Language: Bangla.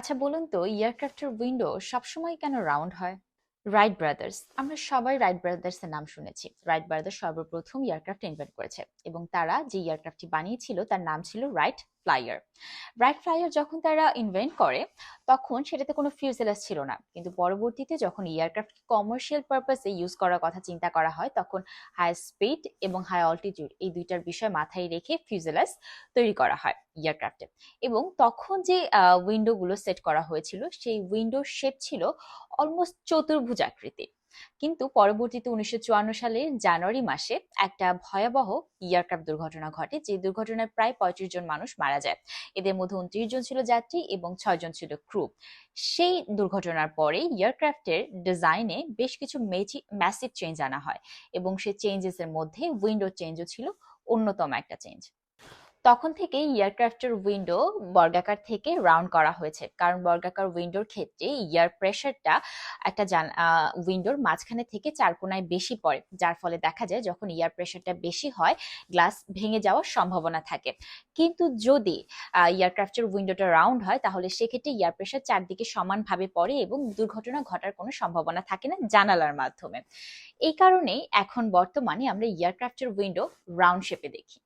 আচ্ছা বলুন তো, এয়ারক্রাফটের উইন্ডো সবসময় কেন রাউন্ড হয়? রাইট ব্রাদার্স আমরা সবাই রাইট ব্রাদার্সের নাম শুনেছি। রাইট ব্রাদার্স সর্বপ্রথম এয়ারক্রাফট ইনভেন্ট করেছে এবং তারা যে এয়ারক্রাফটটি বানিয়েছিল তার নাম ছিল রাইট ফ্লাইয়ার। রাইট ফ্লাইয়ার যখন তারা ইনভেন্ট করে, তখন সেটাতে কোনো ফিউজেলাস ছিল না। কিন্তু পরবর্তীতে যখন এয়ারক্রাফট কমার্শিয়াল পারপাসে ইউজ করার কথা চিন্তা করা হয়, তখন হাই স্পিড এবং হাই অল্টিটিউড এই দুইটার বিষয় মাথায় রেখে ফিউজেলাস তৈরি করা হয় এয়ারক্রাফটে এবং তখন যে উইন্ডোগুলো সেট করা হয়েছিল, সেই উইন্ডোর শেপ ছিল অলমোস্ট চতুর্ভুজ আকৃতি কিন্তু পরবর্তীতে উনিশশো চুয়ান্ন সালের জানুয়ারি মাসে একটা ভয়াবহ এয়ারক্রাফট দুর্ঘটনা ঘটে, যে দুর্ঘটনায় প্রায় পঁয়ত্রিশ জন মানুষ মারা যায়। এদের মধ্যে উনত্রিশ জন ছিল যাত্রী এবং ছয় জন ছিল ক্রু সেই দুর্ঘটনার পরে এয়ারক্রাফটের ডিজাইনে বেশ কিছু ম্যাসিভ চেঞ্জ আনা হয় এবং সেই চেঞ্জেস এর মধ্যে উইন্ডো চেঞ্জও ছিল, অন্যতম একটা চেঞ্জ তখন থেকে এয়ারক্রাফটের উইন্ডো বর্গাকার থেকে রাউন্ড করা হয়েছে। কারণ বর্গাকার উইন্ডোর ক্ষেত্রে এয়ার প্রেশারটা একটা জান উইন্ডোর মাঝখানে থেকে চার কোনায় বেশি পড়ে। যার ফলে দেখা যায় যখন এয়ার প্রেশারটা বেশি হয়, গ্লাস ভেঙে যাওয়ার সম্ভাবনা থাকে। কিন্তু যদি এয়ারক্রাফটের উইন্ডোটা রাউন্ড হয়, তাহলে সেক্ষেত্রে এয়ার প্রেশার চারদিকে সমানভাবে পড়ে এবং দুর্ঘটনা ঘটার কোনো সম্ভাবনা থাকে না জানালার মাধ্যমে। এই কারণেই এখন বর্তমানে আমরা এয়ারক্রাফটের উইন্ডো রাউন্ড শেপে দেখি।